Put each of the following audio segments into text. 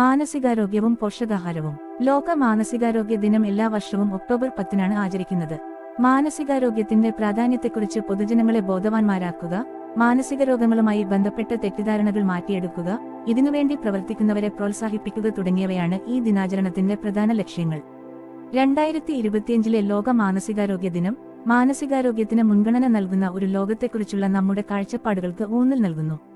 മാനസികാരോഗ്യവും പോഷകാഹാരവും. ലോക മാനസികാരോഗ്യ ദിനം എല്ലാ വർഷവും ഒക്ടോബർ പത്തിനാണ് ആചരിക്കുന്നത്. മാനസികാരോഗ്യത്തിന്റെ പ്രാധാന്യത്തെക്കുറിച്ച് പൊതുജനങ്ങളെ ബോധവാന്മാരാക്കുക മാനസിക രോഗങ്ങളുമായി ബന്ധപ്പെട്ട തെറ്റിദ്ധാരണകൾ മാറ്റിയെടുക്കുക ഇതിനുവേണ്ടി പ്രവർത്തിക്കുന്നവരെ പ്രോത്സാഹിപ്പിക്കുക തുടങ്ങിയവയാണ് ഈ ദിനാചരണത്തിന്റെ പ്രധാന ലക്ഷ്യങ്ങൾ. രണ്ടായിരത്തി ഇരുപത്തിയഞ്ചിലെ ലോക മാനസികാരോഗ്യ ദിനം മാനസികാരോഗ്യത്തിന് മുൻഗണന നൽകുന്ന ഒരു ലോകത്തെക്കുറിച്ചുള്ള നമ്മുടെ കാഴ്ചപ്പാടുകൾക്ക് ഊന്നൽ നൽകുന്നു.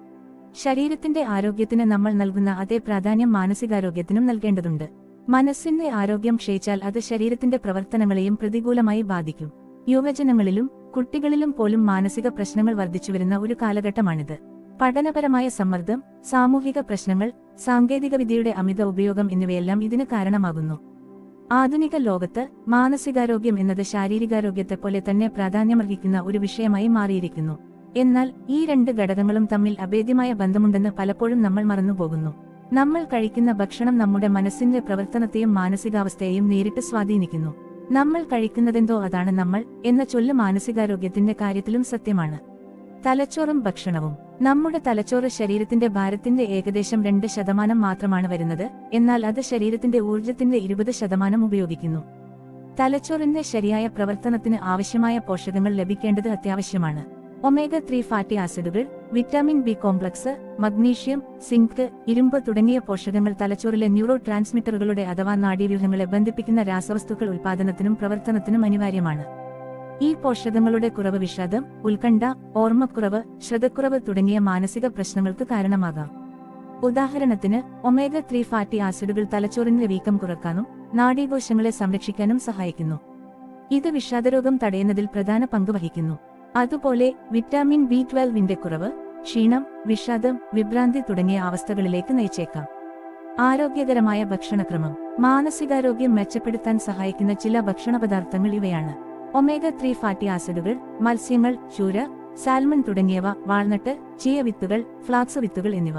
ശരീരത്തിന്റെ ആരോഗ്യത്തിന് നമ്മൾ നൽകുന്ന അതേ പ്രാധാന്യം മാനസികാരോഗ്യത്തിനും നൽകേണ്ടതുണ്ട്. മനസ്സിന്റെ ആരോഗ്യം ക്ഷയിച്ചാൽ അത് ശരീരത്തിന്റെ പ്രവർത്തനങ്ങളെയും പ്രതികൂലമായി ബാധിക്കും. യുവജനങ്ങളിലും കുട്ടികളിലും പോലും മാനസിക പ്രശ്നങ്ങൾ വർദ്ധിച്ചുവരുന്ന ഒരു കാലഘട്ടമാണിത്. പഠനപരമായ സമ്മർദ്ദം സാമൂഹിക പ്രശ്നങ്ങൾ സാങ്കേതികവിദ്യയുടെ അമിത ഉപയോഗം എന്നിവയെല്ലാം ഇതിന് കാരണമാകുന്നു. ആധുനിക ലോകത്ത് മാനസികാരോഗ്യം എന്നത് ശാരീരികാരോഗ്യത്തെ പോലെ തന്നെ പ്രാധാന്യമർഹിക്കുന്ന ഒരു വിഷയമായി മാറിയിരിക്കുന്നു. എന്നാൽ ഈ രണ്ട് ഘടകങ്ങളും തമ്മിൽ അഭേദ്യമായ ബന്ധമുണ്ടെന്ന് പലപ്പോഴും നമ്മൾ മറന്നുപോകുന്നു. നമ്മൾ കഴിക്കുന്ന ഭക്ഷണം നമ്മുടെ മനസ്സിന്റെ പ്രവർത്തനത്തെയും മാനസികാവസ്ഥയെയും നേരിട്ട് സ്വാധീനിക്കുന്നു. നമ്മൾ കഴിക്കുന്നതെന്തോ അതാണ് നമ്മൾ എന്ന ചൊല്ല് മാനസികാരോഗ്യത്തിന്റെ കാര്യത്തിലും സത്യമാണ്. തലച്ചോറും ഭക്ഷണവും. നമ്മുടെ തലച്ചോറ് ശരീരത്തിന്റെ ഭാരത്തിന്റെ ഏകദേശം രണ്ട് ശതമാനം മാത്രമാണ് വരുന്നത് എന്നാൽ അത് ശരീരത്തിന്റെ ഊർജത്തിന്റെ ഇരുപത് ശതമാനം ഉപയോഗിക്കുന്നു. തലച്ചോറിന്റെ ശരിയായ പ്രവർത്തനത്തിന് ആവശ്യമായ പോഷകങ്ങൾ ലഭിക്കേണ്ടത് അത്യാവശ്യമാണ്. ഒമേഗ ത്രീ ഫാറ്റി ആസിഡുകൾ vitamin B complex magnesium zinc ഇരുമ്പ് തുടങ്ങിയ പോഷകങ്ങൾ തലച്ചോറിലെ ന്യൂറോ ട്രാൻസ്മിറ്ററുകളുടെ അഥവാ നാഡീവ്യൂഹങ്ങളെ ബന്ധിപ്പിക്കുന്ന രാസവസ്തുക്കൾ ഉൽപാദനത്തിനും പ്രവർത്തനത്തിനും അനിവാര്യമാണ്. ഈ പോഷകങ്ങളുടെ കുറവ് വിഷാദം ഉത്കണ്ഠ ഓർമ്മക്കുറവ് ശ്രദ്ധക്കുറവ് തുടങ്ങിയ മാനസിക പ്രശ്നങ്ങൾക്ക് കാരണമാകാം. ഉദാഹരണത്തിന് ഒമേഗ ത്രീ ഫാറ്റി ആസിഡുകൾ തലച്ചോറിന്റെ വീക്കം കുറക്കാനും നാഡീകോശങ്ങളെ സംരക്ഷിക്കാനും സഹായിക്കുന്നു. ഇത് വിഷാദരോഗം തടയുന്നതിൽ പ്രധാന പങ്ക് വഹിക്കുന്നു. അതുപോലെ വിറ്റാമിൻ ബി ട്വൽവിന്റെ കുറവ് ക്ഷീണം വിഷാദം വിഭ്രാന്തി തുടങ്ങിയ അവസ്ഥകളിലേക്ക് നയിച്ചേക്കാം. ആരോഗ്യകരമായ ഭക്ഷണക്രമം മാനസികാരോഗ്യം മെച്ചപ്പെടുത്താൻ സഹായിക്കുന്ന ചില ഭക്ഷണപദാർത്ഥങ്ങൾ ഇവയാണ്. ഒമേഗ ത്രീ ഫാറ്റി ആസിഡുകൾ മത്സ്യങ്ങൾ ചൂര സാൽമൺ തുടങ്ങിയവ വാൾനട്ട് ചീയ വിത്തുകൾ ഫ്ലാക്സ് വിത്തുകൾ എന്നിവ.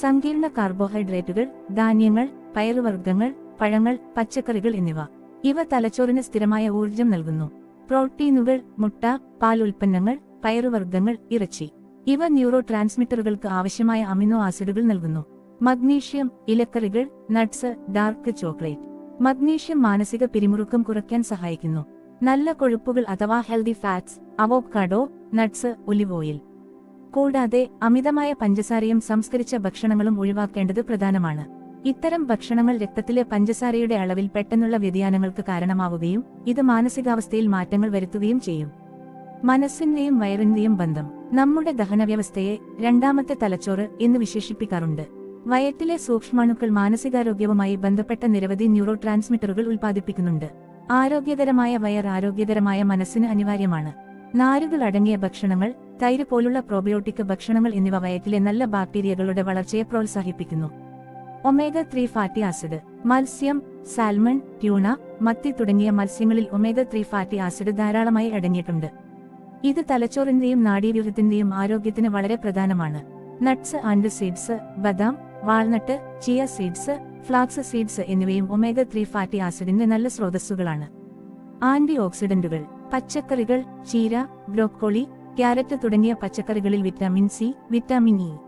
സങ്കീർണ കാർബോഹൈഡ്രേറ്റുകൾ ധാന്യങ്ങൾ പയറുവർഗങ്ങൾ പഴങ്ങൾ പച്ചക്കറികൾ എന്നിവ. ഇവ തലച്ചോറിന് സ്ഥിരമായ ഊർജം നൽകുന്നു. പ്രോട്ടീനുകൾ മുട്ട പാൽ ഉൽപ്പന്നങ്ങൾ പയറുവർഗങ്ങൾ ഇറച്ചി. ഇവ ന്യൂറോ ട്രാൻസ്മിറ്ററുകൾക്ക് ആവശ്യമായ അമിനോ ആസിഡുകൾ നൽകുന്നു. മഗ്നീഷ്യം ഇലക്കറികൾ നട്ട്സ് ഡാർക്ക് ചോക്ലേറ്റ്. മഗ്നീഷ്യം മാനസിക പിരിമുറുക്കം കുറയ്ക്കാൻ സഹായിക്കുന്നു. നല്ല കൊഴുപ്പുകൾ അഥവാ healthy fats avocado nuts olive oil. കൂടാതെ അമിതമായ പഞ്ചസാരയും സംസ്കരിച്ച ഭക്ഷണങ്ങളും ഒഴിവാക്കേണ്ടത് പ്രധാനമാണ്. ഇത്തരം ഭക്ഷണങ്ങൾ രക്തത്തിലെ പഞ്ചസാരയുടെ അളവിൽ പെട്ടെന്നുള്ള വ്യതിയാനങ്ങൾക്ക് കാരണമാവുകയും ഇത് മാനസികാവസ്ഥയിൽ മാറ്റങ്ങൾ വരുത്തുകയും ചെയ്യും. മനസ്സിന്റെയും വയറിന്റെയും ബന്ധം. നമ്മുടെ ദഹനവ്യവസ്ഥയെ രണ്ടാമത്തെ തലച്ചോറ് എന്ന് വിശേഷിപ്പിക്കാറുണ്ട്. വയറ്റിലെ സൂക്ഷ്മാണുക്കൾ മാനസികാരോഗ്യവുമായി ബന്ധപ്പെട്ട നിരവധി ന്യൂറോ ട്രാൻസ്മിറ്ററുകൾ ഉൽപ്പാദിപ്പിക്കുന്നുണ്ട്. ആരോഗ്യകരമായ വയർ ആരോഗ്യകരമായ മനസ്സിന് അനിവാര്യമാണ്. നാരുകൾ അടങ്ങിയ ഭക്ഷണങ്ങൾ തൈര് പോലുള്ള പ്രോബയോട്ടിക് ഭക്ഷണങ്ങൾ എന്നിവ വയറ്റിലെ നല്ല ബാക്ടീരിയകളുടെ വളർച്ചയെ പ്രോത്സാഹിപ്പിക്കുന്നു. ഒമേഗ ത്രീ ഫാറ്റി ആസിഡ് മത്സ്യം സാൽമൺ ട്യൂണ മത്തി തുടങ്ങിയ മത്സ്യങ്ങളിൽ ഒമേഗ ത്രീ ഫാറ്റി ആസിഡ് ധാരാളമായി അടങ്ങിയിട്ടുണ്ട്. ഇത് തലച്ചോറിന്റെയും നാഡീവ്യൂഹത്തിന്റെയും ആരോഗ്യത്തിന് വളരെ പ്രധാനമാണ്. നട്ട്സ് ആൻഡ് സീഡ്സ് ബദാം walnut chia seeds flax seeds എന്നിവയും ഒമേഗ ത്രീ ഫാറ്റി ആസിഡിന്റെ നല്ല സ്രോതസ്സുകളാണ്. ആന്റി ഓക്സിഡന്റുകൾ പച്ചക്കറികൾ ചീര ബ്രോക്കോളി ക്യാരറ്റ് തുടങ്ങിയ പച്ചക്കറികളിൽ വിറ്റാമിൻ സി വിറ്റാമിൻ ഇ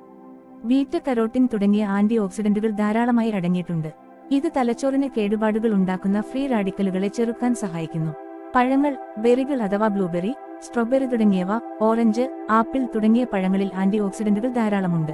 വീറ്റ് കരോട്ടിൻ തുടങ്ങിയ ആന്റി ഓക്സിഡന്റുകൾ ധാരാളമായി അടങ്ങിയിട്ടുണ്ട്. ഇത് തലച്ചോറിന് കേടുപാടുകൾ ഉണ്ടാക്കുന്ന ഫ്രീ റാഡിക്കലുകളെ ചെറുക്കാൻ സഹായിക്കുന്നു. പഴങ്ങൾ ബെറികൾ അഥവാ ബ്ലൂബെറി സ്ട്രോബെറി തുടങ്ങിയവ ഓറഞ്ച് ആപ്പിൾ തുടങ്ങിയ പഴങ്ങളിൽ ആന്റി ഓക്സിഡന്റുകൾ ധാരാളമുണ്ട്.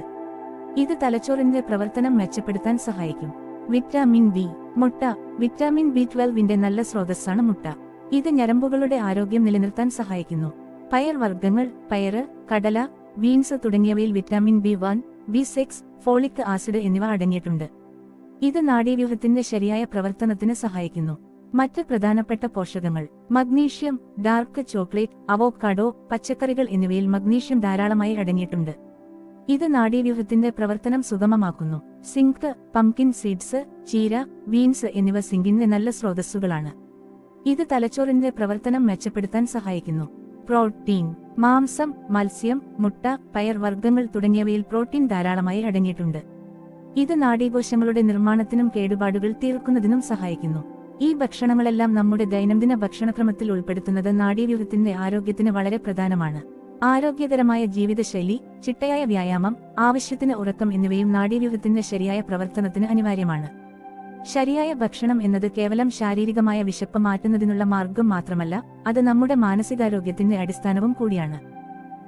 ഇത് തലച്ചോറിന്റെ പ്രവർത്തനം മെച്ചപ്പെടുത്താൻ സഹായിക്കും. വിറ്റാമിൻ ബി മുട്ട. വിറ്റാമിൻ ബി ട്വൽവിന്റെ നല്ല സ്രോതസ്സാണ് മുട്ട. ഇത് ഞരമ്പുകളുടെ ആരോഗ്യം നിലനിർത്താൻ സഹായിക്കുന്നു. പയർ വർഗങ്ങൾ പയറ് കടല ബീൻസ് തുടങ്ങിയവയിൽ vitamin B one B six folic acid എന്നിവ അടങ്ങിയിട്ടുണ്ട്. ഇത് നാഡീവ്യൂഹത്തിന്റെ ശരിയായ പ്രവർത്തനത്തിന് സഹായിക്കുന്നു. മറ്റ് പ്രധാനപ്പെട്ട പോഷകങ്ങൾ മഗ്നീഷ്യം ഡാർക്ക് ചോക്ലേറ്റ് അവോക്കാഡോ പച്ചക്കറികൾ എന്നിവയിൽ മഗ്നീഷ്യം ധാരാളമായി അടങ്ങിയിട്ടുണ്ട്. ഇത് നാഡീവ്യൂഹത്തിന്റെ പ്രവർത്തനം സുഗമമാക്കുന്നു. സിങ്ക് പംകിൻ സീഡ്സ് ചീര ബീൻസ് എന്നിവ സിങ്കിന്റെ നല്ല സ്രോതസ്സുകളാണ്. ഇത് തലച്ചോറിന്റെ പ്രവർത്തനം മെച്ചപ്പെടുത്താൻ സഹായിക്കുന്നു. പ്രോട്ടീൻ മാംസം മത്സ്യം മുട്ട പയർ വർഗങ്ങൾ തുടങ്ങിയവയിൽ പ്രോട്ടീൻ ധാരാളമായി അടങ്ങിയിട്ടുണ്ട്. ഇത് നാഡീകോശങ്ങളുടെ നിർമ്മാണത്തിനും കേടുപാടുകൾ തീർക്കുന്നതിനും സഹായിക്കുന്നു. ഈ ഭക്ഷണങ്ങളെല്ലാം നമ്മുടെ ദൈനംദിന ഭക്ഷണക്രമത്തിൽ ഉൾപ്പെടുത്തുന്നത് നാഡീവ്യൂഹത്തിന്റെ ആരോഗ്യത്തിന് വളരെ പ്രധാനമാണ്. ആരോഗ്യകരമായ ജീവിതശൈലി ചിട്ടയായ വ്യായാമം ആവശ്യത്തിന് ഉറക്കം എന്നിവയും നാഡീവ്യൂഹത്തിന്റെ ശരിയായ പ്രവർത്തനത്തിന് അനിവാര്യമാണ്. ശരിയായ ഭക്ഷണം എന്നത് കേവലം ശാരീരികമായ വിശപ്പ് മാറ്റുന്നതിനുള്ള മാർഗം മാത്രമല്ല അത് നമ്മുടെ മാനസികാരോഗ്യത്തിന്റെ അടിസ്ഥാനവും കൂടിയാണ്.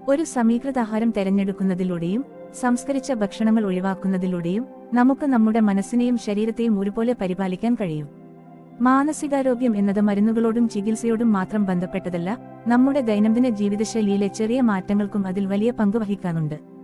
ഒരു സമീകൃതാഹാരം തിരഞ്ഞെടുക്കുന്നതിലൂടെയും സംസ്കരിച്ച ഭക്ഷണങ്ങൾ ഒഴിവാക്കുന്നതിലൂടെയും നമുക്ക് നമ്മുടെ മനസ്സിനെയും ശരീരത്തെയും ഒരുപോലെ പരിപാലിക്കാൻ കഴിയും. മാനസികാരോഗ്യം എന്നത് മരുന്നുകളോടും ചികിത്സയോടും മാത്രം ബന്ധപ്പെട്ടതല്ല നമ്മുടെ ദൈനംദിന ജീവിതശൈലിയിലെ ചെറിയ മാറ്റങ്ങൾക്കും അതിൽ വലിയ പങ്ക് വഹിക്കാനുണ്ട്.